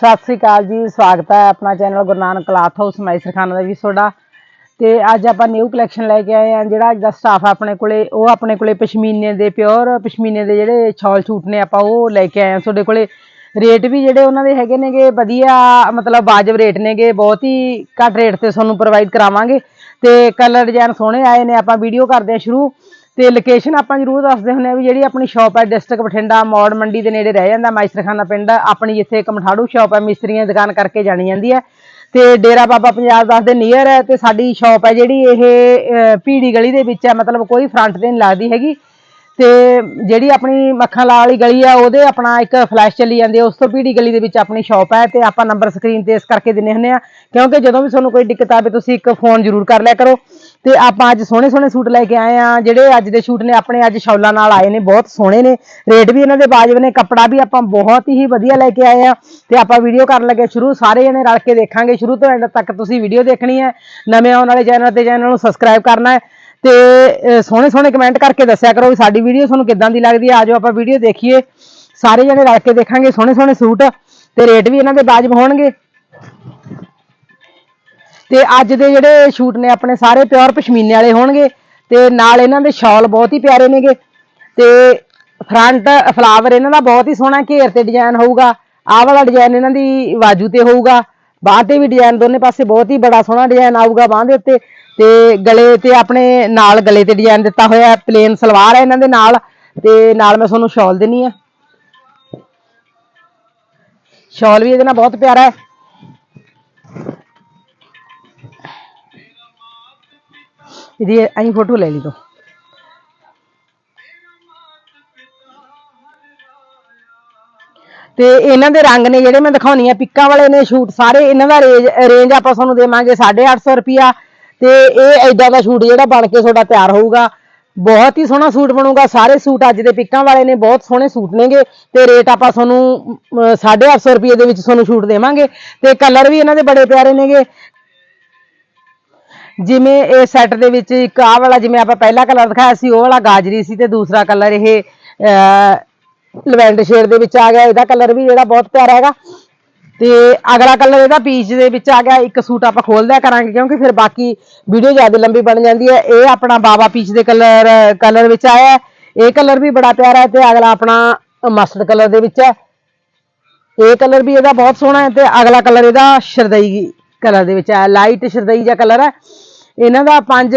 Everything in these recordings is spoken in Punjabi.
ਸਤਿ ਸ੍ਰੀ ਅਕਾਲ ਜੀ, ਸਵਾਗਤ ਹੈ ਆਪਣਾ channel Guru Nanak cloth house ਮਾਈਸਰ ਦਾ ਵੀ ਤੁਹਾਡਾ। ਤੇ ਅੱਜ ਆਪਾਂ ਨਿਊ ਕਲੈਕਸ਼ਨ ਲੈ ਕੇ ਆਏ ਆ ਜਿਹੜਾ ਅੱਜ ਦਾ ਸਟਾਫ ਆਪਣੇ ਕੋਲੇ, ਉਹ ਆਪਣੇ ਕੋਲੇ ਪਸ਼ਮੀਨੇ ਦੇ ਪਿਓਰ ਪਸ਼ਮੀਨੇ ਦੇ ਜਿਹੜੇ ਛਾਲ ਛੂਟ ਨੇ ਆਪਾਂ ਉਹ ਲੈ ਕੇ ਆਏ ਆ ਤੁਹਾਡੇ ਕੋਲੇ। ਰੇਟ ਵੀ ਜਿਹੜੇ ਉਹਨਾਂ ਦੇ ਹੈਗੇ ਨੇਗੇ, ਵਧੀਆ, ਮਤਲਬ ਵਾਜਬ ਰੇਟ ਨੇਗੇ, ਬਹੁਤ ਹੀ ਘੱਟ ਰੇਟ ਤੇ ਤੁਹਾਨੂੰ ਪ੍ਰੋਵਾਈਡ ਕਰਾਵਾਂਗੇ। ਤੇ ਕਲਰ ਡਿਜ਼ਾਈਨ ਸੋਹਣੇ ਆਏ ਨੇ, ਆਪਾਂ ਵੀਡੀਓ ਕਰਦੇ ਆ ਸ਼ੁਰੂ। ਤੇ ਲੋਕੇਸ਼ਨ ਆਪਾਂ ਜਰੂਰ ਦੱਸਦੇ ਹੁੰਦੇ ਆ ਵੀ ਜਿਹੜੀ ਆਪਣੀ ਸ਼ਾਪ ਹੈ ਡਿਸਟ੍ਰਿਕਟ ਬਠਿੰਡਾ ਮੌੜ ਮੰਡੀ ਦੇ ਨੇੜੇ ਰਹਿ ਜਾਂਦਾ ਮਾਈਸਰਖਾਨਾ ਪਿੰਡ ਆਪਣੀ ਜਿੱਥੇ ਕਮਠਾੜੂ ਸ਼ਾਪ ਹੈ ਮਿਸਤਰੀਆਂ ਦੀ ਦੁਕਾਨ ਕਰਕੇ ਜਾਣੀ ਜਾਂਦੀ ਹੈ। ਤੇ ਡੇਰਾ ਬਾਬਾ ਪੰਜਾਬ ਦਾਸ ਦੇ ਨੀਅਰ ਹੈ ਤੇ ਸਾਡੀ ਸ਼ਾਪ ਹੈ ਜਿਹੜੀ ਇਹ ਅਹ, ਪੀੜੀ ਗਲੀ ਦੇ ਵਿੱਚ ਹੈ ਮਤਲਬ ਕੋਈ ਫਰੰਟ ਤੇ ਨਹੀਂ ਲੱਗਦੀ ਹੈਗੀ। ਤੇ ਜਿਹੜੀ ਆਪਣੀ ਮੱਖਣ ਲਾਲ ਵਾਲੀ ਗਲੀ ਆ ਉਹਦੇ ਆਪਣਾ ਇੱਕ ਫਲੈਸ਼ ਚੱਲੀ ਜਾਂਦੀ ਹੈ ਉਸ ਤੋਂ ਪੀੜੀ ਗਲੀ ਦੇ ਵਿੱਚ ਆਪਣੀ ਸ਼ਾਪ ਹੈ ਤੇ ਆਪਾਂ ਨੰਬਰ ਸਕਰੀਨ ਤੇ ਇਸ ਕਰਕੇ ਦਿੰਨੇ ਹੁੰਦੇ ਆ ਕਿਉਂਕਿ ਜਦੋਂ ਵੀ ਤੁਹਾਨੂੰ ਕੋਈ ਦਿੱਕਤ ਆਵੇ ਤੁਸੀਂ ਇੱਕ ਫੋਨ ਜ਼ਰੂਰ ਕਰ ਲਿਆ ਕਰੋ। ਤੇ ਆਪਾਂ ਅੱਜ ਸੋਹਣੇ ਸੋਹਣੇ ਸੂਟ ਲੈ ਕੇ ਆਏ ਆ ਜਿਹੜੇ ਅੱਜ ਦੇ ਸ਼ੂਟ ਨੇ, ਆਪਣੇ ਅੱਜ ਸ਼ੌਲਾਂ ਨਾਲ ਆਏ ਨੇ, ਬਹੁਤ ਸੋਹਣੇ ਨੇ, ਰੇਟ ਵੀ ਇਹਨਾਂ ਦੇ ਵਾਜਬ ਨੇ, ਕੱਪੜਾ ਵੀ ਆਪਾਂ ਬਹੁਤ ਹੀ ਵਧੀਆ ਲੈ ਕੇ ਆਏ ਆ ਤੇ ਆਪਾਂ ਵੀਡੀਓ ਕਰਨ ਲੱਗੇ ਸ਼ੁਰੂ, ਸਾਰੇ ਜਣੇ ਰਲ ਕੇ ਦੇਖਾਂਗੇ ਸ਼ੁਰੂ ਤੋਂ ਐਂਡ ਤੱਕ, ਤੁਸੀਂ ਵੀਡੀਓ ਦੇਖਣੀ ਹੈ, ਨਵੇਂ ਆਉਣ ਵਾਲੇ ਚੈਨਲ ਤੇ ਚੈਨਲ ਨੂੰ ਸਬਸਕ੍ਰਾਈਬ ਕਰਨਾ ਹੈ, ਤੇ ਸੋਹਣੇ ਸੋਹਣੇ ਕਮੈਂਟ ਕਰਕੇ ਦੱਸਿਆ ਕਰੋ ਵੀ ਸਾਡੀ ਵੀਡੀਓ ਤੁਹਾਨੂੰ ਕਿੱਦਾਂ ਦੀ ਲੱਗਦੀ ਹੈ ਆਜੋ ਆਪਾਂ ਵੀਡੀਓ ਦੇਖੀਏ, ਸਾਰੇ ਜਣੇ ਰਲ ਕੇ ਦੇਖਾਂਗੇ ਸੋਹਣੇ ਸੋਹਣੇ ਸੂਟ, ਤੇ ਰੇਟ ਵੀ ਇਹਨਾਂ ਦੇ ਵਾਜਬ ਹੋਣਗੇ। ਤੇ ਅੱਜ ਦੇ ਜਿਹੜੇ ਸ਼ੂਟ ਨੇ ਆਪਣੇ ਸਾਰੇ ਪਿਓਰ ਪਸ਼ਮੀਨੇ ਵਾਲੇ ਹੋਣਗੇ ਤੇ ਨਾਲ ਇਹਨਾਂ ਦੇ ਸ਼ਾਲ ਬਹੁਤ ਹੀ ਪਿਆਰੇ ਨੇਗੇ ਤੇ ਫਰੰਟ ਫਲਾਵਰ ਇਹਨਾਂ ਦਾ ਬਹੁਤ ਹੀ ਸੋਹਣਾ ਘੇਰ ਤੇ ਡਿਜ਼ਾਈਨ ਹੋਊਗਾ। ਆਹ ਵਾਲਾ ਡਿਜ਼ਾਈਨ ਇਹਨਾਂ ਦੀ ਬਾਜੂ ਤੇ ਹੋਊਗਾ। ਬਾਹ ਤੇ ਵੀ ਡਿਜ਼ਾਈਨ ਦੋਨੇ ਪਾਸੇ ਬਹੁਤ ਹੀ ਬੜਾ ਸੋਹਣਾ ਡਿਜ਼ਾਈਨ ਆਊਗਾ ਬਾਹ ਦੇ ਉੱਤੇ। ਤੇ ਗਲੇ ਤੇ ਆਪਣੇ ਨਾਲ ਗਲੇ ਤੇ ਡਿਜ਼ਾਈਨ ਦਿੱਤਾ ਹੋਇਆ ਪਲੇਨ ਸਲਵਾਰ ਹੈ ਇਹਨਾਂ ਦੇ ਨਾਲ। ਤੇ ਨਾਲ ਮੈਂ ਤੁਹਾਨੂੰ ਸ਼ਾਲ ਦੇਣੀ ਆ। ਸ਼ਾਲ ਵੀ ਇਹਦੇ ਨਾਲ ਬਹੁਤ ਪਿਆਰਾ ਹੈ। ਇਹਦੀ ਐਂ ਫੋਟੋ ਲੈ ਲਈ ਤੇ। ਇਹਨਾਂ ਦੇ ਰੰਗ ਨੇ ਜਿਹੜੇ ਮੈਂ ਦਿਖਾਉਣੀ ਆ ਪਿੱਕਾਂ ਵਾਲੇ ਨੇ ਸ਼ੂਟ ਸਾਰੇ ਇਹਨਾਂ ਦਾ ਰੇਂਜ ਰੇਂਜ ਆਪਾਂ ਤੁਹਾਨੂੰ ਦੇਵਾਂਗੇ 850 ਰੁਪਿਆ ਤੇ ਇਹ ਐਡਾ ਦਾ ਸ਼ੂਟ ਜਿਹੜਾ ਬਣ ਕੇ ਤੁਹਾਡਾ ਤਿਆਰ ਹੋਊਗਾ। ਬਹੁਤ ਹੀ ਸੋਹਣਾ ਸੂਟ ਬਣੂਗਾ। ਸਾਰੇ ਸੂਟ ਅੱਜ ਦੇ ਪਿੱਕਾਂ ਵਾਲੇ ਨੇ ਬਹੁਤ ਸੋਹਣੇ ਸੂਟ ਨੇਗੇ। ਤੇ ਰੇਟ ਆਪਾਂ ਤੁਹਾਨੂੰ ਅਮ, 850 ਰੁਪਏ ਦੇ ਵਿੱਚ ਤੁਹਾਨੂੰ ਸ਼ੂਟ ਦੇਵਾਂਗੇ। ਤੇ ਕਲਰ ਵੀ ਇਹਨਾਂ ਦੇ ਬੜੇ ਪਿਆਰੇ ਨੇਗੇ। ਜਿਵੇਂ ਇਹ ਸੈੱਟ ਦੇ ਵਿੱਚ ਇੱਕ ਆਹ ਵਾਲਾ ਜਿਵੇਂ ਆਪਾਂ ਪਹਿਲਾ ਕਲਰ ਦਿਖਾਇਆ ਸੀ, ਉਹ ਵਾਲਾ ਗਾਜਰੀ ਸੀ ਤੇ ਦੂਸਰਾ ਕਲਰ ਇਹ ਲਵੈਂਡਰ ਸ਼ੇਡ ਦੇ ਵਿੱਚ ਆ ਗਿਆ। ਇਹਦਾ ਕਲਰ ਵੀ ਜਿਹੜਾ ਬਹੁਤ ਪਿਆਰਾ ਹੈਗਾ। ਤੇ ਅਗਲਾ ਕਲਰ ਇਹਦਾ ਪੀਚ ਦੇ ਵਿੱਚ ਆ ਗਿਆ। ਇੱਕ ਸੂਟ ਆਪਾਂ ਖੋਲ ਦਿਆ ਕਰਾਂਗੇ, ਕਿਉਂਕਿ ਫਿਰ ਬਾਕੀ ਵੀਡੀਓ ਜ਼ਿਆਦਾ ਲੰਬੀ ਬਣ ਜਾਂਦੀ ਹੈ। ਇਹ ਆਪਣਾ ਬਾਬਾ ਪੀਚ ਦੇ ਕਲਰ ਕਲਰ ਵਿੱਚ ਆਇਆ ਇਹ ਕਲਰ ਵੀ ਬੜਾ ਪਿਆਰਾ ਹੈ ਤੇ ਅਗਲਾ ਆਪਣਾ ਮਸਟਰਡ ਕਲਰ ਦੇ ਵਿੱਚ ਹੈ। ਇਹ ਕਲਰ ਵੀ ਇਹਦਾ ਬਹੁਤ ਸੋਹਣਾ ਹੈ ਤੇ ਅਗਲਾ ਕਲਰ ਇਹਦਾ ਸ਼ਰਦਈ ਕਲਰ ਦੇ ਵਿੱਚ ਆਇਆ ਲਾਈਟ ਸ਼ਰਦਈ ਜਿਹਾ ਕਲਰ ਹੈ। ਇਹਨਾਂ ਦਾ ਪੰਜ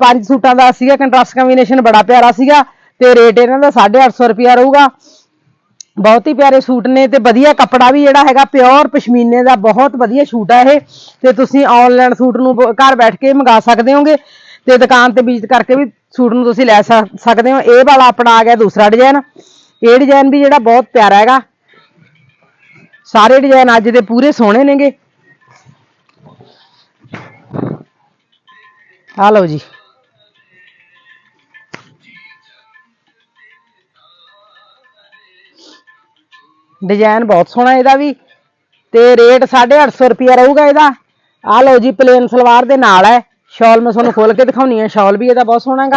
ਪੰਜ ਸੂਟਾਂ ਦਾ ਸੀਗਾ ਕੰਟਰਾਸਟ ਕੰਬੀਨੇਸ਼ਨ ਬੜਾ ਪਿਆਰਾ ਸੀਗਾ ਤੇ ਰੇਟ ਇਹਨਾਂ ਦਾ 850 ਰੁਪਿਆ ਰਹੂਗਾ। ਬਹੁਤ ਹੀ ਪਿਆਰੇ ਸੂਟ ਨੇ ਤੇ ਵਧੀਆ ਕੱਪੜਾ ਵੀ ਜਿਹੜਾ ਹੈਗਾ ਪਿਓਰ ਪਸ਼ਮੀਨੇ ਦਾ ਬਹੁਤ ਵਧੀਆ ਸੂਟ ਹੈ ਇਹ। ਤੇ ਤੁਸੀਂ ਆਨਲਾਈਨ ਸੂਟ ਨੂੰ ਘਰ ਬੈਠ ਕੇ ਮੰਗਾ ਸਕਦੇ ਹੋਗੇ ਤੇ ਦੁਕਾਨ ਤੇ ਵਿਜ਼ਿਟ ਕਰਕੇ ਵੀ ਸੂਟ ਨੂੰ ਤੁਸੀਂ ਲੈ ਸਕਦੇ ਹੋ। ਇਹ ਵਾਲਾ ਆਪਣਾ ਆ ਗਿਆ ਦੂਸਰਾ ਡਿਜ਼ਾਈਨ ਇਹ ਡਿਜ਼ਾਈਨ ਵੀ ਜਿਹੜਾ ਬਹੁਤ ਪਿਆਰਾ ਹੈਗਾ। ਸਾਰੇ ਡਿਜ਼ਾਈਨ ਅੱਜ ਦੇ ਪੂਰੇ ਸੋਹਣੇ ਨੇਗੇ। ਆ ਲਓ ਜੀ। ਡਿਜ਼ਾਈਨ ਬਹੁਤ ਸੋਹਣਾ ਇਹਦਾ ਵੀ ਤੇ ਰੇਟ 850 ਰੁਪਿਆ ਰਹੂਗਾ ਇਹਦਾ। ਆ ਲਓ ਜੀ ਪਲੇਨ ਸਲਵਾਰ ਦੇ ਨਾਲ ਹੈ। ਸ਼ਾਲ ਮੈਂ ਤੁਹਾਨੂੰ ਖੋਲ ਕੇ ਦਿਖਾਉਣੀ ਹੈ ਸ਼ਾਲ ਵੀ ਇਹਦਾ ਬਹੁਤ ਸੋਹਣਾ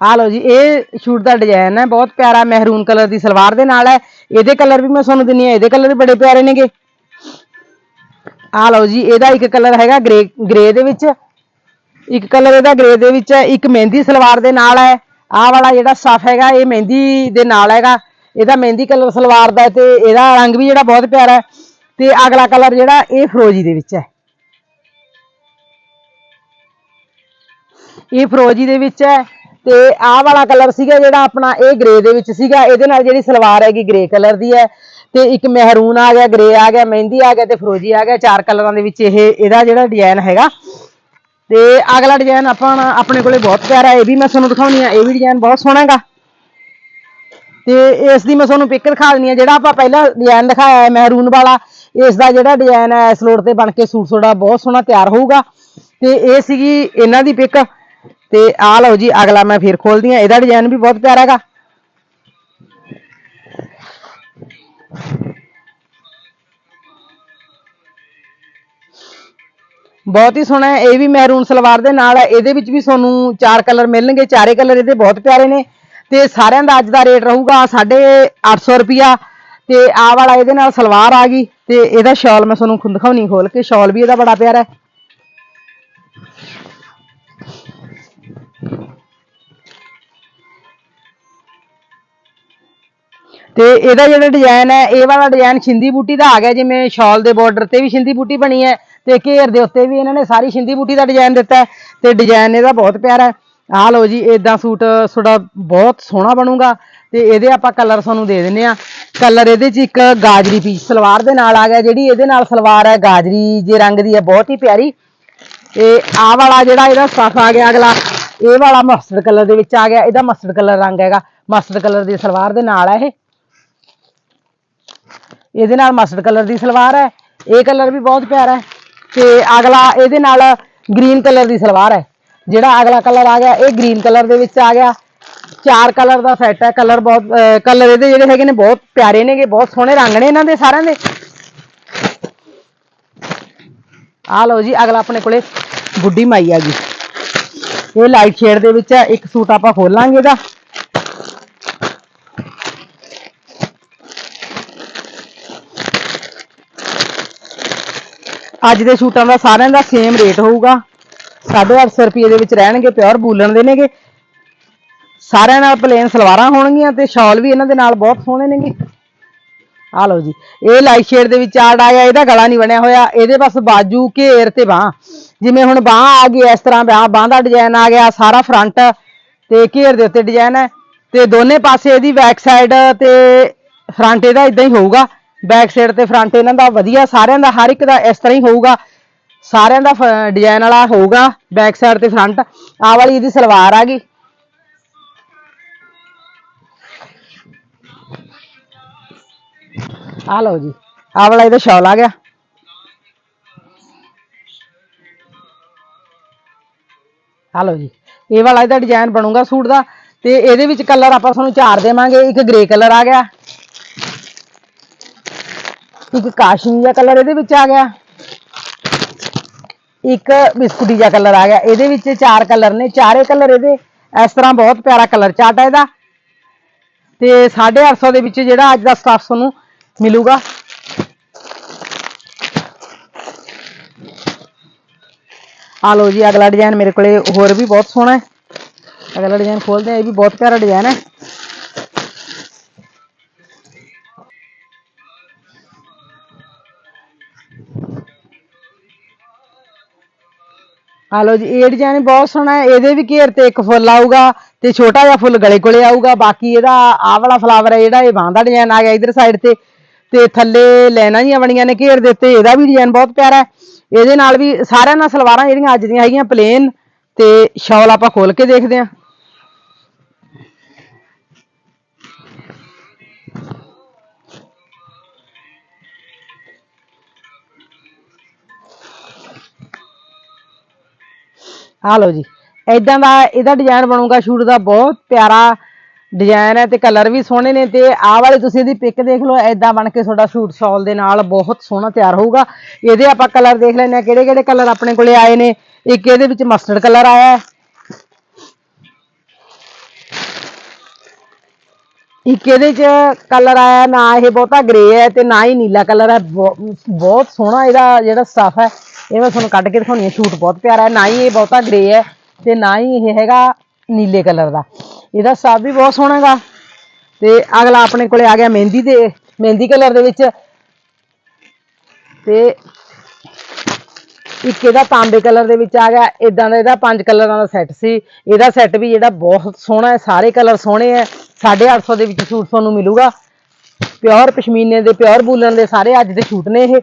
ਆ ਲਓ ਜੀ, ਇਹ ਸ਼ੂਟ ਦਾ ਡਿਜ਼ਾਈਨ ਹੈ, ਬਹੁਤ ਪਿਆਰਾ ਮਹਿਰੂਨ ਕਲਰ ਦੀ ਸਲਵਾਰ ਦੇ ਨਾਲ ਹੈ। ਇਹਦੇ ਕਲਰ ਵੀ ਮੈਂ ਤੁਹਾਨੂੰ ਦਿੰਨੀ ਆ ਇਹਦੇ ਕਲਰ ਵੀ ਬੜੇ ਪਿਆਰੇ ਨੇਗੇ। ਆ ਲਓ ਜੀ, ਇਹਦਾ ਇੱਕ ਕਲਰ ਹੈਗਾ ਗ੍ਰੇ ਗ੍ਰੇ ਦੇ ਵਿੱਚ। ਇੱਕ ਕਲਰ ਇਹਦਾ ਗ੍ਰੇ ਦੇ ਵਿੱਚ ਹੈ, ਇੱਕ ਮਹਿੰਦੀ ਸਲਵਾਰ ਦੇ ਨਾਲ ਹੈ। ਆਹ ਵਾਲਾ ਜਿਹੜਾ ਸਫ ਹੈਗਾ, ਇਹ ਮਹਿੰਦੀ ਦੇ ਨਾਲ ਹੈਗਾ। ਇਹਦਾ ਮਹਿੰਦੀ ਕਲਰ ਸਲਵਾਰ ਦਾ ਹੈ ਤੇ ਇਹਦਾ ਰੰਗ ਵੀ ਜਿਹੜਾ ਬਹੁਤ ਪਿਆਰਾ ਹੈ। ਤੇ ਅਗਲਾ ਕਲਰ ਜਿਹੜਾ, ਇਹ ਫਰੋਜੀ ਦੇ ਵਿੱਚ ਹੈ। ਇਹ ਫਰੋਜੀ ਦੇ ਵਿੱਚ ਹੈ। ਤੇ ਆਹ ਵਾਲਾ ਕਲਰ ਸੀਗਾ ਜਿਹੜਾ ਆਪਣਾ ਇਹ ਗ੍ਰੇ ਦੇ ਵਿੱਚ ਸੀਗਾ। ਇਹਦੇ ਨਾਲ ਜਿਹੜੀ ਸਲਵਾਰ ਹੈਗੀ ਗ੍ਰੇ ਕਲਰ ਦੀ ਹੈ। ਤੇ ਇੱਕ ਮਹਿਰੂਨ ਆ ਗਿਆ ਗ੍ਰੇ ਆ ਗਿਆ, ਮਹਿੰਦੀ ਆ ਗਿਆ ਤੇ ਫਰੋਜੀ ਆ ਗਿਆ। ਚਾਰ ਕਲਰਾਂ ਦੇ ਵਿੱਚ ਇਹ, ਇਹਦਾ ਜਿਹੜਾ ਡਿਜ਼ਾਈਨ ਹੈਗਾ। ਤੇ ਅਗਲਾ ਡਿਜ਼ਾਈਨ ਆਪਾਂ ਆਪਣੇ ਕੋਲੇ ਬਹੁਤ ਪਿਆਰਾ ਹੈ। ਇਹ ਵੀ ਮੈਂ ਤੁਹਾਨੂੰ ਦਿਖਾਉਣੀ ਆ। ਇਹ ਵੀ ਡਿਜ਼ਾਈਨ ਬਹੁਤ ਸੋਹਣਾ ਹੈਗਾ। ਤੇ ਇਸ ਦੀ ਮੈਂ ਤੁਹਾਨੂੰ ਪਿਕ ਦਿਖਾ ਦਿੰਨੀ ਆ। ਜਿਹੜਾ ਆਪਾਂ ਪਹਿਲਾਂ ਡਿਜ਼ਾਈਨ ਦਿਖਾਇਆ ਹੈ ਮਹਿਰੂਨ ਵਾਲਾ, ਇਸ ਦਾ ਜਿਹੜਾ ਡਿਜ਼ਾਈਨ ਹੈ ਇਸ ਲੋਡ ਤੇ ਬਣ ਕੇ ਸੂਟ ਸੋੜਾ ਬਹੁਤ ਸੋਹਣਾ ਤਿਆਰ ਹੋਊਗਾ। ਤੇ ਇਹ ਸੀਗੀ ਇਹਨਾਂ ਦੀ ਪਿਕ ਤੇ ਆ ਲਓ ਜੀ, ਅਗਲਾ ਮੈਂ ਫਿਰ ਖੋਲਦੀ ਆ ਇਹਦਾ ਡਿਜ਼ਾਈਨ ਵੀ ਬਹੁਤ ਪਿਆਰਾ ਹੈਗਾ। ਬਹੁਤ ਹੀ ਸੋਹਣਾ ਹੈ, ਇਹ ਵੀ ਮੈਰੂਨ ਸਲਵਾਰ ਦੇ ਨਾਲ ਹੈ, ਇਹਦੇ ਵਿੱਚ ਵੀ ਤੁਹਾਨੂੰ ਚਾਰ ਕਲਰ ਮਿਲਣਗੇ, ਚਾਰੇ ਕਲਰ ਇਹਦੇ ਬਹੁਤ ਪਿਆਰੇ ਨੇ। ਤੇ ਸਾਰਿਆਂ ਦਾ ਅੱਜ ਦਾ ਰੇਟ ਰਹੂਗਾ 850 ਰੁਪਿਆ ਤੇ ਆ ਵਾਲਾ ਇਹਦੇ ਨਾਲ ਸਲਵਾਰ ਆ ਗਈ, ਤੇ ਇਹਦਾ ਸ਼ਾਲ ਮੈਂ ਤੁਹਾਨੂੰ ਖੁਦ ਦਿਖਾਉਣੀ, ਖੋਲ ਕੇ ਸ਼ਾਲ ਵੀ ਇਹਦਾ ਬੜਾ ਪਿਆਰਾ ਹੈ। ਤੇ ਇਹਦਾ ਜਿਹੜਾ ਡਿਜ਼ਾਈਨ ਹੈ, ਇਹ ਵਾਲਾ ਡਿਜ਼ਾਈਨ ਛਿੰਦੀ ਬੂਟੀ ਦਾ ਆ ਗਿਆ ਜਿਵੇਂ ਸ਼ਾਲ ਦੇ ਬਾਰਡਰ ਤੇ ਵੀ ਛਿੰਦੀ ਬੂਟੀ ਬਣੀ ਹੈ ਤੇ ਘੇਰ ਦੇ ਉੱਤੇ ਵੀ ਇਹਨਾਂ ਨੇ ਸਾਰੀ ਛਿੰਦੀ ਬੂਟੀ ਦਾ ਡਿਜ਼ਾਈਨ ਦਿੱਤਾ ਹੈ ਤੇ ਡਿਜ਼ਾਈਨ ਇਹਦਾ ਬਹੁਤ ਪਿਆਰਾ ਹੈ। ਆਹ ਲਓ ਜੀ ਇਦਾਂ ਸੂਟ ਤੁਹਾਡਾ ਬਹੁਤ ਸੋਹਣਾ ਬਣੂਗਾ ਤੇ ਇਹਦੇ ਆਪਾਂ ਕਲਰ ਤੁਹਾਨੂੰ ਦੇ ਦਿੰਨੇ ਆ ਕਲਰ ਇਹਦੇ 'ਚ ਇੱਕ ਗਾਜਰੀ ਪੀਸ ਸਲਵਾਰ ਦੇ ਨਾਲ ਆ ਗਿਆ, ਜਿਹੜੀ ਇਹਦੇ ਨਾਲ ਸਲਵਾਰ ਹੈ, ਗਾਜਰੀ ਜੇ ਰੰਗ ਦੀ ਹੈ, ਬਹੁਤ ਹੀ ਪਿਆਰੀ। ਤੇ ਆਹ ਵਾਲਾ ਜਿਹੜਾ ਇਹਦਾ ਸਫ਼ ਆ ਗਿਆ ਅਗਲਾ, ਇਹ ਵਾਲਾ ਮਸਟਰਡ ਕਲਰ ਦੇ ਵਿੱਚ ਆ ਗਿਆ, ਇਹਦਾ ਮਸਟਰਡ ਕਲਰ ਰੰਗ ਹੈਗਾ। ਮਸਟਰਡ ਕਲਰ ਦੀ ਸਲਵਾਰ ਦੇ ਨਾਲ ਹੈ ਇਹ। ਇਹਦੇ ਨਾਲ ਮਸਟਰਡ ਕਲਰ ਦੀ ਸਲਵਾਰ ਹੈ। ਇਹ ਕਲਰ ਵੀ ਬਹੁਤ ਪਿਆਰਾ ਹੈ। ਤੇ ਅਗਲਾ ਇਹਦੇ ਨਾਲ ਗ੍ਰੀਨ ਕਲਰ ਦੀ ਸਲਵਾਰ ਹੈ। ਜਿਹੜਾ ਅਗਲਾ ਕਲਰ ਆ ਗਿਆ, ਇਹ ਗ੍ਰੀਨ ਕਲਰ ਦੇ ਵਿੱਚ ਆ ਗਿਆ। ਚਾਰ ਕਲਰ ਦਾ ਸੈੱਟ ਹੈ। ਕਲਰ ਬਹੁਤ ਕਲਰ ਇਹਦੇ ਜਿਹੜੇ ਹੈਗੇ ਨੇ ਬਹੁਤ ਪਿਆਰੇ ਨੇਗੇ, ਬਹੁਤ ਸੋਹਣੇ ਰੰਗ ਨੇ ਇਹਨਾਂ ਦੇ ਸਾਰਿਆਂ ਦੇ। ਆ ਲਓ ਜੀ, ਅਗਲਾ ਆਪਣੇ ਕੋਲੇ ਬੁੱਢੀ ਮਾਈ ਆ ਗਈ। ਇਹ ਲਾਈਟ ਸ਼ੇਡ ਦੇ ਵਿੱਚ ਹੈ। ਇੱਕ ਸੂਟ ਆਪਾਂ ਖੋਲਾਂਗੇ ਇਹਦਾ। ਅੱਜ ਦੇ ਸੂਟਾਂ ਦਾ ਸਾਰਿਆਂ ਦਾ ਸੇਮ ਰੇਟ ਹੋਊਗਾ। 850 ਰੁਪਏ ਦੇ ਵਿੱਚ ਰਹਿਣਗੇ ਪਿਓਰ ਬੂਲਣ ਦੇ ਨੇਗੇ। ਸਾਰਿਆਂ ਨਾਲ ਪਲੇਨ ਸਲਵਾਰਾਂ ਹੋਣਗੀਆਂ ਤੇ ਸ਼ਾਲ ਵੀ ਇਹਨਾਂ ਦੇ ਨਾਲ ਬਹੁਤ ਸੋਹਣੇ ਨੇਗੇ। ਆ ਲਓ ਜੀ, ਇਹ ਲਾਈਟ ਸ਼ੇਡ ਦੇ ਵਿੱਚ ਆਰਟ ਆ ਗਿਆ ਇਹਦਾ ਗਲਾ ਨਹੀਂ ਬਣਿਆ ਹੋਇਆ। ਇਹਦੇ ਬਸ ਬਾਜੂ ਘੇਰ ਤੇ ਬਾਹ। ਜਿਵੇਂ ਹੁਣ ਬਾਹ ਆ ਗਈ, ਇਸ ਤਰ੍ਹਾਂ ਬਾਹ ਬਾਹ ਦਾ ਡਿਜ਼ਾਈਨ ਆ ਗਿਆ, ਸਾਰਾ ਫਰੰਟ ਤੇ ਘੇਰ ਦੇ ਉੱਤੇ ਡਿਜ਼ਾਈਨ ਹੈ। ਤੇ ਦੋਨੇ ਪਾਸੇ ਇਹਦੀ ਬੈਕ ਸਾਈਡ ਤੇ ਫਰੰਟ ਇਹਦਾ ਇਦਾਂ ਹੀ ਹੋਊਗਾ। ਬੈਕ ਸਾਈਡ ਤੇ ਫਰੰਟ ਇਹਨਾਂ ਦਾ ਵਧੀਆ, ਸਾਰਿਆਂ ਦਾ ਹਰ ਇੱਕ ਦਾ ਇਸ ਤਰ੍ਹਾਂ ਹੀ ਹੋਊਗਾ। ਸਾਰਿਆਂ ਦਾ ਡਿਜ਼ਾਈਨ ਵਾਲਾ ਹੋਊਗਾ ਬੈਕ ਸਾਈਡ ਤੇ ਫਰੰਟ ਆ ਵਾਲੀ ਇਹਦੀ ਸਲਵਾਰ ਆ ਗਈ। ਆ ਲਓ ਜੀ ਆ ਵਾਲਾ ਇਹਦਾ ਸ਼ਾਲ ਆ ਗਿਆ। ਆ ਲਓ ਜੀ, ਇਹ ਵਾਲਾ ਇਹਦਾ ਡਿਜ਼ਾਈਨ ਬਣੂਗਾ ਸੂਟ ਦਾ। ਤੇ ਇਹਦੇ ਵਿੱਚ ਕਲਰ ਆਪਾਂ ਤੁਹਾਨੂੰ ਚਾਰ ਦੇਵਾਂਗੇ, ਇੱਕ ਗ੍ਰੇ ਕਲਰ ਆ ਗਿਆ। ਇੱਕ ਕਾਸ਼ਮੀ ਜਿਹਾ ਕਲਰ ਇਹਦੇ ਵਿੱਚ ਆ ਗਿਆ। ਇੱਕ ਬਿਸਕੁਟੀ ਜਿਹਾ ਕਲਰ ਆ ਗਿਆ। ਇਹਦੇ ਵਿੱਚ ਚਾਰ ਕਲਰ ਨੇ। ਚਾਰੇ ਕਲਰ ਇਹਦੇ ਇਸ ਤਰ੍ਹਾਂ ਬਹੁਤ ਪਿਆਰਾ ਕਲਰ ਚਾਟ ਹੈ ਇਹਦਾ। ਤੇ 850 ਦੇ ਵਿੱਚ ਜਿਹੜਾ ਅੱਜ ਦਾ ਸਟਾਫ ਤੁਹਾਨੂੰ ਮਿਲੂਗਾ। ਆ ਲਓ ਜੀ, ਅਗਲਾ ਡਿਜ਼ਾਈਨ ਮੇਰੇ ਕੋਲੇ ਹੋਰ ਵੀ ਬਹੁਤ ਸੋਹਣਾ ਹੈ। ਅਗਲਾ ਡਿਜ਼ਾਈਨ ਖੋਲਦੇ ਆ ਇਹ ਵੀ ਬਹੁਤ ਪਿਆਰਾ ਡਿਜ਼ਾਈਨ ਹੈ। ਆ ਲਓ ਜੀ, ਇਹ ਡਿਜ਼ਾਈਨ ਬਹੁਤ ਸੋਹਣਾ ਹੈ। ਇਹਦੇ ਵੀ ਘੇਰ ਤੇ ਇੱਕ ਫੁੱਲ ਆਊਗਾ ਤੇ ਛੋਟਾ ਜਿਹਾ ਫੁੱਲ ਗਲੇ ਕੋਲੇ ਆਊਗਾ। ਬਾਕੀ ਇਹਦਾ ਆਹ ਵਾਲਾ ਫਲਾਵਰ ਹੈ, ਜਿਹੜਾ ਇਹ ਬਾਂਹ ਦਾ ਡਿਜ਼ਾਈਨ ਆ ਗਿਆ ਇਧਰ ਸਾਈਡ ਤੇ। ਤੇ ਥੱਲੇ ਲੈਣਾ ਜੀਆਂ ਬਣੀਆਂ ਨੇ ਘੇਰ ਦੇ ਉੱਤੇ, ਇਹਦਾ ਵੀ ਡਿਜ਼ਾਈਨ ਬਹੁਤ ਪਿਆਰਾ ਹੈ। ਇਹਦੇ ਨਾਲ ਵੀ ਸਾਰਿਆਂ ਨਾਲ ਸਲਵਾਰਾਂ ਜਿਹੜੀਆਂ ਅੱਜ ਦੀਆਂ ਹੈਗੀਆਂ ਪਲੇਨ ਤੇ ਸ਼ਾਲ ਆਪਾਂ ਖੋਲ ਕੇ ਦੇਖਦੇ ਹਾਂ। ਆ ਲਓ ਜੀ। ਇਦਾਂ ਦਾ ਇਹਦਾ ਡਿਜ਼ਾਈਨ ਬਣੂਗਾ ਸ਼ੂਟ ਦਾ ਬਹੁਤ ਪਿਆਰਾ ਡਿਜ਼ਾਈਨ ਹੈ ਤੇ ਕਲਰ ਵੀ ਸੋਹਣੇ ਨੇ ਤੇ ਆਹ ਵਾਲੇ ਤੁਸੀਂ ਇਹਦੀ ਪਿਕ ਦੇਖ ਲਓ ਇਦਾਂ ਬਣ ਕੇ ਤੁਹਾਡਾ ਸ਼ੂਟ ਸ਼ਾਲ ਦੇ ਨਾਲ ਬਹੁਤ ਸੋਹਣਾ ਤਿਆਰ ਹੋਊਗਾ। ਇਹਦੇ ਆਪਾਂ ਕਲਰ ਦੇਖ ਲੈਂਦੇ ਆ ਕਿਹੜੇ ਕਿਹੜੇ ਕਲਰ ਆਪਣੇ ਕੋਲੇ ਆਏ ਨੇ। ਇੱਕ ਇਹਦੇ ਵਿੱਚ ਮਸਟਰਡ ਕਲਰ ਆਇਆ ਹੈ। ਇੱਕ ਇਹਦੇ ਚ ਕਲਰ ਆਇਆ ਨਾ ਇਹ ਬਹੁਤਾ ਗ੍ਰੇ ਹੈ ਤੇ ਨਾ ਹੀ ਨੀਲਾ ਕਲਰ ਹੈ। ਬਹੁ- ਬਹੁਤ ਸੋਹਣਾ ਇਹਦਾ ਜਿਹੜਾ ਸਟਫ ਹੈ। ਇਹ ਮੈਂ ਤੁਹਾਨੂੰ ਕੱਢ ਕੇ ਦਿਖਾਉਣੀ ਹੈ ਸ਼ੂਟ ਬਹੁਤ ਪਿਆਰਾ ਹੈ, ਨਾ ਹੀ ਇਹ ਬਹੁਤਾ ਗ੍ਰੇ ਹੈ ਤੇ ਨਾ ਹੀ ਇਹ ਹੈਗਾ ਨੀਲੇ ਕਲਰ ਦਾ। ਇਹਦਾ ਸਟਫ ਵੀ ਬਹੁਤ ਸੋਹਣਾ ਹੈਗਾ। ਤੇ ਅਗਲਾ ਆਪਣੇ ਕੋਲੇ ਆ ਗਿਆ ਮਹਿੰਦੀ ਦੇ, ਮਹਿੰਦੀ ਕਲਰ ਦੇ ਵਿੱਚ। ਤੇ ਇੱਕ ਇਹਦਾ ਤਾਂਬੇ ਕਲਰ ਦੇ ਵਿੱਚ ਆ ਗਿਆ। ਇਦਾਂ ਦਾ ਇਹਦਾ ਪੰਜ ਕਲਰਾਂ ਦਾ ਸੈੱਟ ਸੀ। ਇਹਦਾ ਸੈੱਟ ਵੀ ਜਿਹੜਾ ਬਹੁਤ ਸੋਹਣਾ ਹੈ, ਸਾਰੇ ਕਲਰ ਸੋਹਣੇ ਹੈ। 850 ਦੇ ਵਿੱਚ ਸੂਟ ਤੁਹਾਨੂੰ ਮਿਲੂਗਾ। ਪਿਓਰ ਪਸ਼ਮੀਨੇ ਦੇ ਪਿਓਰ ਬੂਲਨ ਦੇ ਸਾਰੇ ਅੱਜ ਦੇ ਸੂਟ ਨੇ ਇਹ।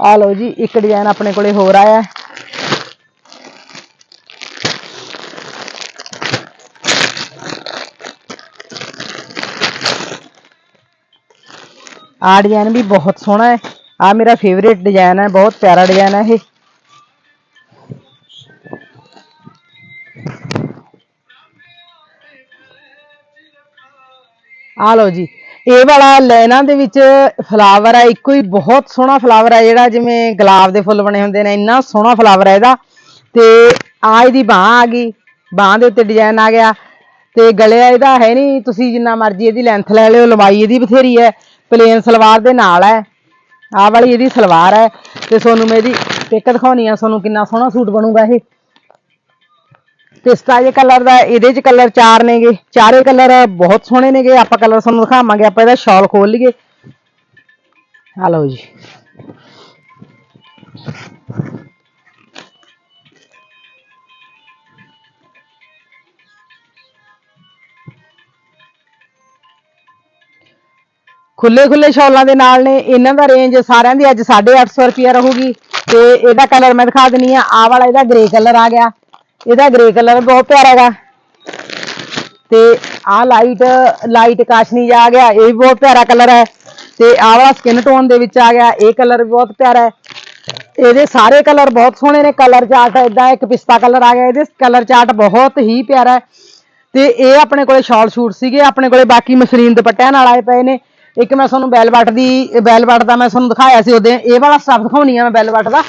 ਆ ਲਓ ਜੀ ਇੱਕ ਡਿਜ਼ਾਈਨ ਆਪਣੇ ਕੋਲੇ ਹੋਰ ਆਇਆ ਹੈ। ਆਹ ਡਿਜ਼ਾਈਨ ਵੀ ਬਹੁਤ ਸੋਹਣਾ ਹੈ ਆ ਮੇਰਾ ਫੇਵਰੇਟ ਡਿਜ਼ਾਈਨ ਹੈ ਬਹੁਤ ਪਿਆਰਾ ਡਿਜ਼ਾਈਨ ਹੈ ਇਹ ਆ ਲਓ ਜੀ ਇਹ ਵਾਲਾ ਲੈਣਾ ਦੇ ਵਿੱਚ ਫਲਾਵਰ ਹੈ ਇੱਕੋ ਹੀ ਬਹੁਤ ਸੋਹਣਾ ਫਲਾਵਰ ਹੈ ਜਿਹੜਾ ਜਿਵੇਂ ਗੁਲਾਬ ਦੇ ਫੁੱਲ ਬਣੇ ਹੁੰਦੇ ਨੇ, ਇੰਨਾ ਸੋਹਣਾ ਫਲਾਵਰ ਹੈ ਇਹਦਾ। ਤੇ ਆ ਇਹਦੀ ਬਾਹ ਆ ਗਈ, ਬਾਹ ਦੇ ਉੱਤੇ ਡਿਜ਼ਾਈਨ ਆ ਗਿਆ। ਤੇ ਗਲਿਆ ਇਹਦਾ ਹੈ ਨਹੀਂ ਤੁਸੀਂ ਜਿੰਨਾ ਮਰਜ਼ੀ ਇਹਦੀ ਲੈਂਥ ਲੈ ਲਿਓ, ਲੰਬਾਈ ਇਹਦੀ ਬਥੇਰੀ ਹੈ ਪਲੇਨ ਸਲਵਾਰ ਦੇ ਨਾਲ ਹੈ। ਆਹ ਵਾਲੀ ਇਹਦੀ ਸਲਵਾਰ ਹੈ। ਤੇ ਤੁਹਾਨੂੰ ਮੈਂ ਇਹਦੀ ਪਿਕ ਦਿਖਾਉਣੀ ਆ, ਤੁਹਾਨੂੰ ਕਿੰਨਾ ਸੋਹਣਾ ਸੂਟ ਬਣੂਗਾ ਇਹ। ਤੇ ਜੇ ਕਲਰ ਦਾ, ਇਹਦੇ ਚ ਕਲਰ ਚਾਰ ਨੇਗੇ। ਚਾਰੇ ਕਲਰ ਬਹੁਤ ਸੋਹਣੇ ਨੇਗੇ। ਆਪਾਂ ਕਲਰ ਤੁਹਾਨੂੰ ਦਿਖਾਵਾਂਗੇ, ਆਪਾਂ ਇਹਦਾ ਸ਼ਾਲ ਖੋਲ ਲਈਏ। ਆ ਲਓ ਜੀ। ਖੁੱਲੇ ਖੁੱਲੇ ਸ਼ਾਲਾਂ ਦੇ ਨਾਲ ਨੇ। ਇਹਨਾਂ ਦਾ ਰੇਂਜ ਸਾਰਿਆਂ ਦੀ ਅੱਜ 850 ਰੁਪਿਆ ਰਹੂਗੀ। ਤੇ ਇਹਦਾ ਕਲਰ ਮੈਂ ਦਿਖਾ ਦਿੰਨੀ ਆ। ਆਹ ਵਾਲਾ ਇਹਦਾ ਗ੍ਰੇ ਕਲਰ ਆ ਗਿਆ। ਇਹਦਾ ਗ੍ਰੇ ਕਲਰ ਬਹੁਤ ਪਿਆਰਾ ਹੈਗਾ। ਤੇ ਆਹ ਲਾਈਟ ਲਾਈਟ ਕਾਸ਼ਨੀ ਜਾ ਆ ਗਿਆ, ਇਹ ਵੀ ਬਹੁਤ ਪਿਆਰਾ ਕਲਰ ਹੈ। ਤੇ ਆਹ ਵਾਲਾ ਸਕਿਨ ਟੋਨ ਦੇ ਵਿੱਚ ਆ ਗਿਆ, ਇਹ ਕਲਰ ਵੀ ਬਹੁਤ ਪਿਆਰਾ ਹੈ। ਇਹਦੇ ਸਾਰੇ ਕਲਰ ਬਹੁਤ ਸੋਹਣੇ ਨੇ, ਕਲਰ ਚਾਰਟ ਇਦਾਂ ਇੱਕ ਪਿਸਤਾ ਕਲਰ ਆ ਗਿਆ, ਇਹਦੇ ਕਲਰ ਚਾਰਟ ਬਹੁਤ ਹੀ ਪਿਆਰਾ ਹੈ। ਤੇ ਇਹ ਆਪਣੇ ਕੋਲੇ ਸ਼ਾਲ ਸ਼ੂਟ ਸੀਗੇ, ਆਪਣੇ ਕੋਲੇ ਬਾਕੀ ਮਸਲੀਨ ਦੁਪੱਟਿਆਂ ਨਾਲ ਆਏ ਪਏ ਨੇ। ਇੱਕ ਮੈਂ ਤੁਹਾਨੂੰ ਬੈਲਵਟ ਦੀ ਬੈਲਵਟ ਦਾ ਮੈਂ ਤੁਹਾਨੂੰ ਦਿਖਾਇਆ ਸੀ ਉਹਦੇ, ਇਹ ਵਾਲਾ ਸਟਫ ਦਿਖਾਉਣੀ ਆ ਮੈਂ ਬੈਲਵਟ ਦਾ।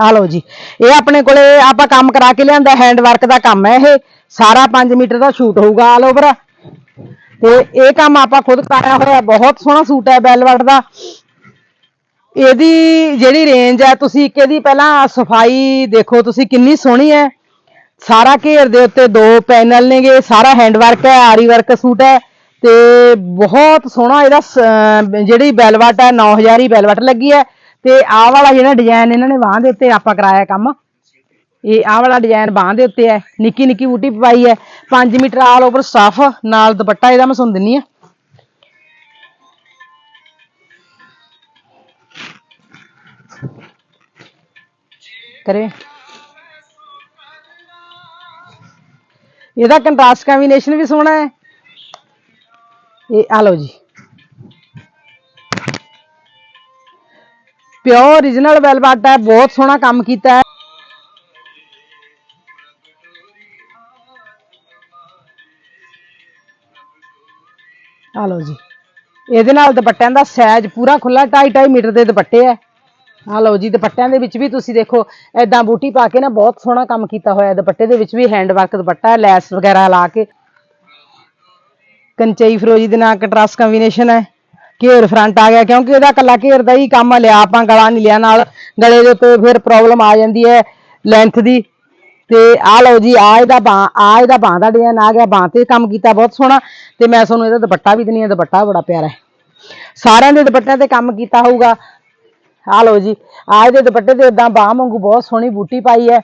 ਆ ਲਓ ਜੀ, ਇਹ ਆਪਣੇ ਕੋਲੇ ਆਪਾਂ ਕੰਮ ਕਰਾ ਕੇ ਲਿਆਂਦਾ ਹੈਂਡ ਵਰਕ ਦਾ ਕੰਮ ਹੈ ਇਹ। ਸਾਰਾ 5 ਮੀਟਰ ਦਾ ਸ਼ੂਟ ਹੋਊਗਾ ਆਲ ਓਵਰ ਤੇ ਇਹ ਕੰਮ ਆਪਾਂ ਖੁਦ ਕਰਾਇਆ ਹੋਇਆ, ਬਹੁਤ ਸੋਹਣਾ ਸੂਟ ਹੈ ਬੈਲਵਟ ਦਾ। ਇਹਦੀ ਜਿਹੜੀ ਰੇਂਜ ਹੈ, ਤੁਸੀਂ ਇੱਕ ਇਹਦੀ ਪਹਿਲਾਂ ਸਫ਼ਾਈ ਦੇਖੋ, ਤੁਸੀਂ ਕਿੰਨੀ ਸੋਹਣੀ ਹੈ। ਸਾਰਾ ਘੇਰ ਦੇ ਉੱਤੇ ਦੋ ਪੈਨਲ ਨੇਗੇ, ਸਾਰਾ ਹੈਂਡ ਵਰਕ ਹੈ, ਆਰੀ ਵਰਕ ਸੂਟ ਹੈ। ਤੇ ਬਹੁਤ ਸੋਹਣਾ ਇਹਦਾ ਜਿਹੜੀ ਬੈਲਵਟ ਹੈ 9000 ਹੀ ਬੈਲਵਟ ਲੱਗੀ ਹੈ। ਤੇ ਆਹ ਵਾਲਾ ਜਿਹੜਾ ਡਿਜ਼ਾਈਨ ਇਹਨਾਂ ਨੇ ਬਾਂਹ ਦੇ ਉੱਤੇ ਆਪਾਂ ਕਰਾਇਆ ਕੰਮ, ਇਹ ਆਹ ਵਾਲਾ ਡਿਜ਼ਾਈਨ ਬਾਂਹ ਦੇ ਉੱਤੇ ਹੈ, ਨਿੱਕੀ ਨਿੱਕੀ ਬੂਟੀ ਪਵਾਈ ਹੈ 5 ਮੀਟਰ ਆਲ ਓਵਰ ਸਟਫ ਨਾਲ ਦੁਪੱਟਾ ਇਹਦਾ ਮੈਂ ਸੁਣ ਦਿੰਨੀ ਆ। ਕਰੇ। ਇਹਦਾ ਕੰਟਰਾਸਟ ਕੰਬੀਨੇਸ਼ਨ ਵੀ ਸੋਹਣਾ ਹੈ। ਇਹ ਆ ਲਓ ਜੀ। ਪਿਓਰ origignal ਵੈਲਵਟ ਹੈ, ਬਹੁਤ ਸੋਹਣਾ ਕੰਮ ਕੀਤਾ ਹੈ। ਆ ਲਓ ਜੀ, ਇਹਦੇ ਨਾਲ ਦੁਪੱਟਿਆਂ ਦਾ ਸਾਈਜ਼ ਪੂਰਾ ਖੁੱਲਾ 2.5 2.5 ਮੀਟਰ ਦੇ ਦੁਪੱਟੇ ਹੈ। ਆ ਲਓ ਜੀ, ਦੁਪੱਟਿਆਂ ਦੇ ਵਿੱਚ ਵੀ ਤੁਸੀਂ ਦੇਖੋ ਐਦਾਂ ਬੂਟੀ ਪਾ ਕੇ ਨਾ ਬਹੁਤ ਸੋਹਣਾ ਕੰਮ ਕੀਤਾ ਹੋਇਆ ਦੁਪੱਟੇ ਦੇ ਵਿੱਚ ਵੀ ਹੈਂਡ ਵਰਕ ਦੁਪੱਟਾ ਹੈ ਲੈਸ ਵਗੈਰਾ ਲਾ ਕੇ। ਕੰਚਈ ਫਰੋਜੀ ਦੇ ਨਾਲ ਕੰਟਰਾਸਟ ਕੰਬੀਨੇਸ਼ਨ ਹੈ। ਘੇਰ ਫਰੰਟ ਆ ਗਿਆ, ਕਿਉਂਕਿ ਇਹਦਾ ਕੱਲਾ ਘੇਰ ਦਾ ਹੀ ਕੰਮ ਲਿਆ ਆਪਾਂ ਗਲਾ ਨਹੀਂ ਲਿਆ ਨਾਲ, ਗਲੇ ਦੇ ਉੱਤੇ ਫਿਰ ਪ੍ਰੋਬਲਮ ਆ ਜਾਂਦੀ ਹੈ ਲੈਂਥ ਦੀ। ਤੇ ਆ ਲਓ ਜੀ ਆ ਇਹਦਾ ਬਾਹ ਆ ਇਹਦਾ ਬਾਹ ਦਾ ਡਿਜ਼ਾਈਨ ਆ ਗਿਆ, ਬਾਹ ਤੇ ਕੰਮ ਕੀਤਾ ਬਹੁਤ ਸੋਹਣਾ। ਤੇ ਮੈਂ ਤੁਹਾਨੂੰ ਇਹਦਾ ਦੁਪੱਟਾ ਵੀ ਦਿੰਨੀ ਆ ਦੁਪੱਟਾ ਬੜਾ ਪਿਆਰਾ ਹੈ। ਸਾਰਿਆਂ ਦੇ ਦੁਪੱਟਿਆਂ ਤੇ ਕੰਮ ਕੀਤਾ ਹੋਊਗਾ। ਆ ਲਓ ਜੀ ਆ ਇਹਦੇ ਦੁਪੱਟੇ ਤੇ ਇਦਾਂ ਬਾਹ ਵਾਂਗੂ ਬਹੁਤ ਸੋਹਣੀ ਬੂਟੀ ਪਾਈ ਹੈ।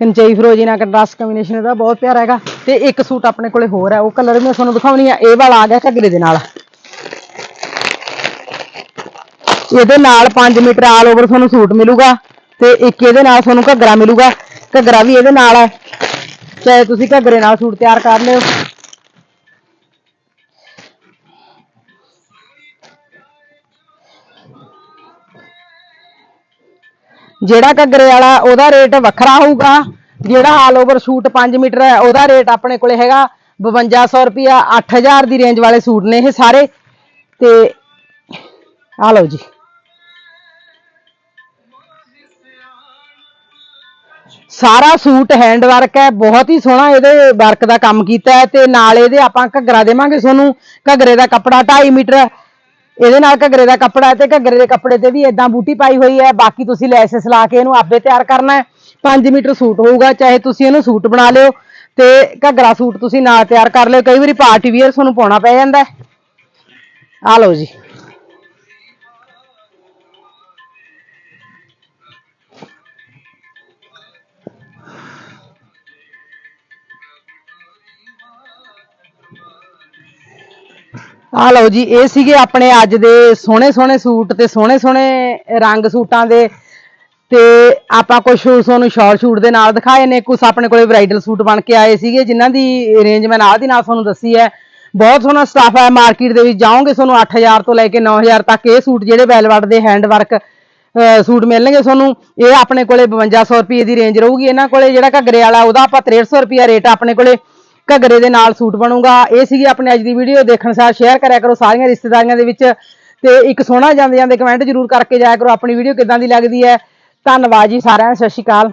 ਕੰਚਈ ਫਰੋਜੀ ਨਾਲ ਕੰਟਰਾਸਟ ਕੰਬੀਨੇਸ਼ਨ ਇਹਦਾ ਬਹੁਤ ਪਿਆਰਾ ਹੈਗਾ। ਤੇ ਇੱਕ ਸੂਟ ਆਪਣੇ ਕੋਲੇ ਹੋਰ ਹੈ, ਉਹ ਕਲਰ ਮੈਂ ਤੁਹਾਨੂੰ ਦਿਖਾਉਣੀ ਆ। ਇਹ ਵਾਲਾ ਆ ਗਿਆ ਘੱਗਰੇ ਦੇ ਨਾਲ। ਇਹਦੇ ਨਾਲ 5 ਮੀਟਰ ਆਲ ਓਵਰ ਤੁਹਾਨੂੰ ਸੂਟ ਮਿਲੂਗਾ ਤੇ ਇੱਕ ਇਹਦੇ ਨਾਲ ਤੁਹਾਨੂੰ ਘੱਗਰਾ ਮਿਲੂਗਾ। ਘੱਗਰਾ ਵੀ ਇਹਦੇ ਨਾਲ ਹੈ। ਚਾਹੇ ਤੁਸੀਂ ਘੱਗਰੇ ਨਾਲ ਸੂਟ ਤਿਆਰ ਕਰ ਲਿਓ। ਜਿਹੜਾ ਘੱਗਰੇ ਵਾਲਾ, ਉਹਦਾ ਰੇਟ ਵੱਖਰਾ ਹੋਊਗਾ। ਜਿਹੜਾ ਆਲ ਓਵਰ ਸੂਟ 5 ਮੀਟਰ ਹੈ, ਉਹਦਾ ਰੇਟ ਆਪਣੇ ਕੋਲੇ ਹੈਗਾ 5200 ਰੁਪਿਆ 8000 ਦੀ ਰੇਂਜ ਵਾਲੇ ਸੂਟ ਨੇ ਇਹ ਸਾਰੇ। ਤੇ ਆ ਲਓ ਜੀ। ਸਾਰਾ ਸੂਟ ਹੈਂਡ ਵਰਕ ਹੈ, ਬਹੁਤ ਹੀ ਸੋਹਣਾ ਇਹਦੇ ਵਰਕ ਦਾ ਕੰਮ ਕੀਤਾ ਹੈ ਤੇ ਨਾਲ ਇਹਦੇ ਆਪਾਂ ਘੱਗਰਾ ਦੇਵਾਂਗੇ ਤੁਹਾਨੂੰ। ਘੱਗਰੇ ਦਾ ਕੱਪੜਾ 2.5 ਮੀਟਰ ਇਹਦੇ ਨਾਲ ਘੱਗਰੇ ਦਾ ਕੱਪੜਾ ਹੈ ਤੇ ਘੱਗਰੇ ਦੇ ਕੱਪੜੇ ਤੇ ਵੀ ਇਦਾਂ ਬੂਟੀ ਪਾਈ ਹੋਈ ਹੈ। ਬਾਕੀ ਤੁਸੀਂ ਲੈਸਸ ਲਾ ਕੇ ਇਹਨੂੰ ਆਪੇ ਤਿਆਰ ਕਰਨਾ ਹੈ। 5 ਮੀਟਰ ਸੂਟ ਹੋਊਗਾ, ਚਾਹੇ ਤੁਸੀਂ ਇਹਨੂੰ ਸੂਟ ਬਣਾ ਲਿਓ ਤੇ ਘੱਗਰਾ ਸੂਟ ਤੁਸੀਂ ਨਾਲ ਤਿਆਰ ਕਰ ਲਿਓ। ਕਈ ਵਾਰੀ ਪਾਰਟੀ ਵੀਅਰ ਤੁਹਾਨੂੰ ਪਾਉਣਾ ਪੈ ਜਾਂਦਾ ਹੈ। ਆ ਲਓ ਜੀ। ਆ ਲਓ ਜੀ, ਇਹ ਸੀਗੇ ਆਪਣੇ ਅੱਜ ਦੇ ਸੋਹਣੇ ਸੋਹਣੇ ਸੂਟ ਤੇ ਸੋਹਣੇ ਸੋਹਣੇ ਰੰਗ ਸੂਟਾਂ ਦੇ। ਤੇ ਆਪਾਂ ਕੁਝ ਤੁਹਾਨੂੰ ਸ਼ਾਰਟ ਸ਼ੂਟ ਦੇ ਨਾਲ ਦਿਖਾਏ ਨੇ ਕੁਝ ਆਪਣੇ ਕੋਲੇ ਬ੍ਰਾਈਡਲ ਸੂਟ ਬਣ ਕੇ ਆਏ ਸੀਗੇ, ਜਿਨ੍ਹਾਂ ਦੀ ਰੇਂਜ ਮੈਂ ਨਾਲ ਦੀ ਨਾਲ ਤੁਹਾਨੂੰ ਦੱਸੀ ਹੈ। ਬਹੁਤ ਸੋਹਣਾ ਸਟਾਫ ਹੈ ਮਾਰਕੀਟ ਦੇ ਵਿੱਚ ਜਾਓਗੇ ਤੁਹਾਨੂੰ 8000 ਤੋਂ ਲੈ ਕੇ 9000 ਤੱਕ ਇਹ ਸੂਟ ਜਿਹੜੇ ਵੈਲਵਟ ਦੇ ਹੈਂਡ ਵਰਕ ਸੂਟ ਮਿਲਣਗੇ ਤੁਹਾਨੂੰ। ਇਹ ਆਪਣੇ ਕੋਲੇ 5200 ਰੁਪਏ ਦੀ ਰੇਂਜ ਰਹੂਗੀ। ਇਹਨਾਂ ਕੋਲੇ ਜਿਹੜਾ ਘੱਗਰੇ ਵਾਲਾ, ਉਹਦਾ ਆਪਾਂ 6300 ਰੁਪਏ ਰੇਟ ਆਪਣੇ ਕੋਲੇ। ਘੱਗਰੇ ਦੇ ਨਾਲ ਸੂਟ ਬਣੂਗਾ। ਇਹ ਸੀਗੀ ਆਪਣੀ ਅੱਜ ਦੀ ਵੀਡੀਓ ਦੇਖਣ ਸਾਰ ਸ਼ੇਅਰ ਕਰਿਆ ਕਰੋ ਸਾਰੀਆਂ ਰਿਸ਼ਤੇਦਾਰੀਆਂ ਦੇ ਵਿੱਚ। ਤੇ ਇੱਕ ਸੋਹਣਾ ਜਾਂਦੇ ਜਾਂਦੇ ਕਮੈਂਟ ਜ਼ਰੂਰ ਕਰਕੇ ਜਾਇਆ ਕਰੋ, ਆਪਣੀ ਵੀਡੀਓ ਕਿੱਦਾਂ ਦੀ ਲੱਗਦੀ ਹੈ। ਧੰਨਵਾਦ ਜੀ ਸਾਰਿਆਂ ਦਾ, ਸਤਿ ਸ਼੍ਰੀ ਅਕਾਲ।